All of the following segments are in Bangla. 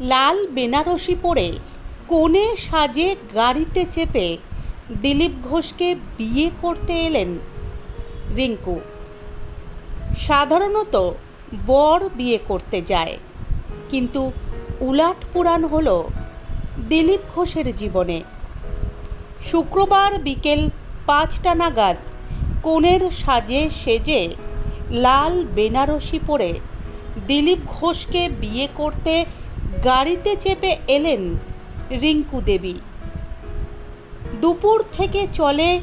লাল বেনারসি পরে কোণে সাজে গাড়িতে চেপে দিলীপ ঘোষকে বিয়ে করতে এলেন রিঙ্কু। সাধারণত বর বিয়ে করতে যায়, কিন্তু উলাট পুরাণ হল দিলীপ ঘোষের জীবনে। শুক্রবার বিকেল পাঁচটা নাগাদ কোণের সাজে সেজে লাল বেনারসি পরে দিলীপ ঘোষকে বিয়ে করতে গাড়িতে চেপে এলেন রিঙ্কু দেবী। দুপুর থেকে চলে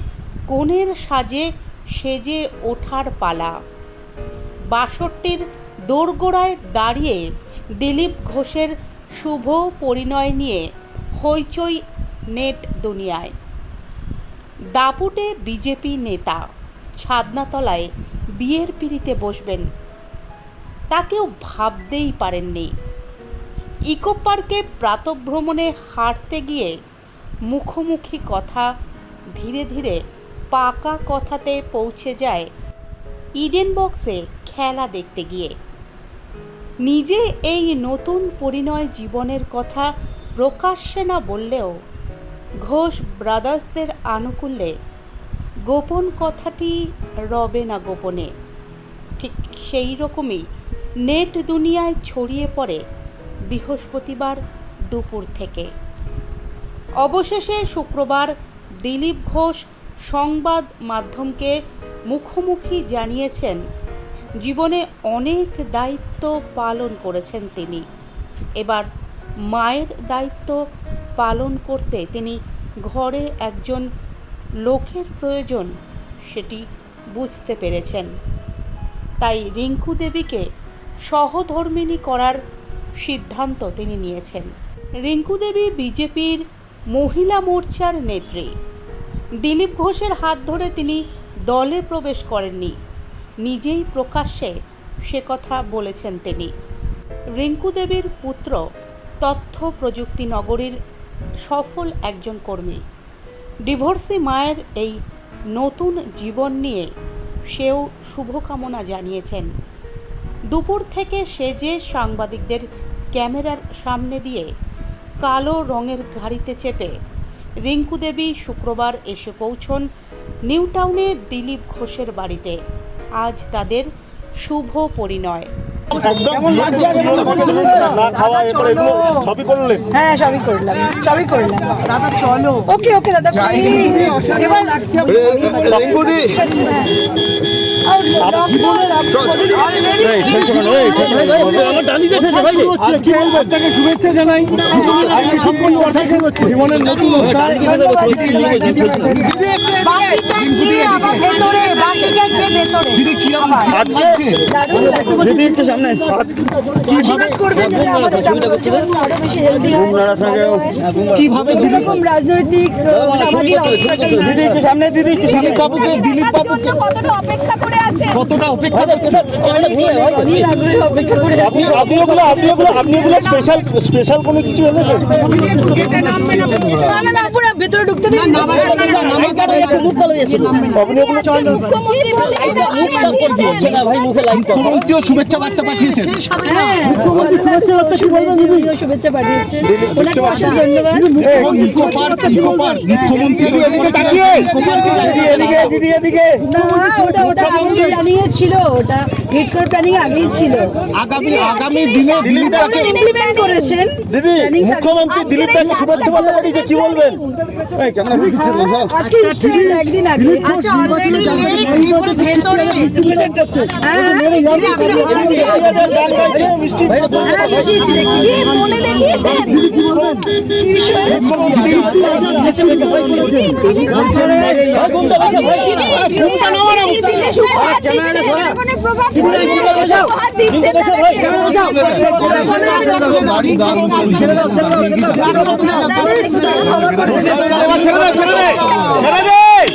কোণের সাজে সেজে ওঠার পালা। বাষট্টির দোরগোড়ায় দাঁড়িয়ে দিলীপ ঘোষের শুভ পরিণয় নিয়ে হইচই নেট দুনিয়ায়। দাপুটে বিজেপি নেতা, ছাদনাতলায় বিয়ের পিড়িতে বসবেন। তা কেউ ভাবতেই পারেননি। ইকো পার্কে প্রাতভ্রমণে হাঁটতে গিয়ে মুখোমুখি কথা ধীরে ধীরে পাকা কথাতে পৌঁছে যায় ইডেন বক্সে খেলা দেখতে গিয়ে। নিজে এই নতুন পরিণয় জীবনের কথা প্রকাশ্যে না বললেও ঘোষ ব্রাদার্সদের আনুকূল্যে গোপন কথাটি রবে না গোপনে। ঠিক সেই রকমই নেট দুনিয়ায় ছড়িয়ে পড়ে বৃহস্পতিবার দুপুর থেকে। অবশেষে শুক্রবার দিলীপ ঘোষ সংবাদ মাধ্যমকে মুখোমুখি জানিয়েছেন, জীবনে অনেক দায়িত্ব পালন করেছেন তিনি। এবার মায়ের দায়িত্ব পালন করতে তিনি ঘরে একজন লোকের প্রয়োজন, সেটি বুঝতে পেরেছেন। তাই রিঙ্কু দেবীকে সহধর্মিণী করার সিদ্ধান্ত তিনি নিয়েছেন। রিঙ্কু দেবী বিজেপির মহিলা মোর্চার নেত্রী। দিলীপ ঘোষের হাত ধরে তিনি দলে প্রবেশ করেননি। নিজেই প্রকাশ্যে সে কথা বলেছেন তিনি। রিঙ্কু দেবীর পুত্র তথ্য প্রযুক্তি নগরীর সফল একজন কর্মী। ডিভোর্সি মায়ের এই নতুন জীবন নিয়ে সেও শুভকামনা জানিয়েছেন। দুপুর থেকে সেজে সাংবাদিকদের ক্যামেরার সামনে দিয়ে কালো রঙের গাড়িতে চেপে রিঙ্কু দেবী শুক্রবার এসে পৌঁছন নিউ টাউনে দিলীপ ঘোষের বাড়িতে। আজ তাদের শুভ পরিণয়। হ্যাঁ সবই করলাম সবই করলাম। দাদা চলো। ওকে ওকে দাদা এবার শুভেচ্ছা জানাই জীবনের নতুন বাকিটা ভেতরে বাকিটা কি ভেতরে দিদি কীরকম আজকে দিদি একটু সামনে আজকে আশীর্বাদ করবেন যাতে আমাদের দাম্পত্য জীবন আরও বেশি হেলদি হয় কীভাবে এরকম রাজনৈতিক আহ, সামাজিক অবস্থাটাই দিদি একটু সামনে দিদি একটু সামনে বাবুকে দিলীপ বাবুকে কতটা অপেক্ষা করে আছে কতটা অপেক্ষা করছেন অধীর আগ্রহে অপেক্ষা করে আপনি আপনি ওগুলো আপনি ওগুলো আপনি ওগুলো স্পেশাল স্পেশাল কোনো কিছু এনেছেন না না না পুরো ভেতরে ঢুকতে দিন না মুখ্যমন্ত্রীও শুভেচ্ছা বার্তা পাঠিয়েছেন হ্যাঁ শুভেচ্ছা দিদি ওটা ওটা আগে জানিয়েছিল ওটা হিট করে প্ল্যানিং আগেই ছিল আগামী আগামী দিনে করেছেন দিদি মুখ্যমন্ত্রী দিলীপটাকে শুভেচ্ছা বার্তা পাঠিয়েছে কি বলবেন আজকে একদিন আগে। আচ্ছা অলরেডি ভেতরে। হ্যাঁ হ্যাঁ কি ফোনে দেখিয়েছেন কি বিষয়ে এই বিশেষ উপহার দিচ্ছে মানে প্রভাব পড়বে, বিশেষ উপহার দিচ্ছে ছেড়ে দে ছেড়ে দে ছেড়ে দে। এই!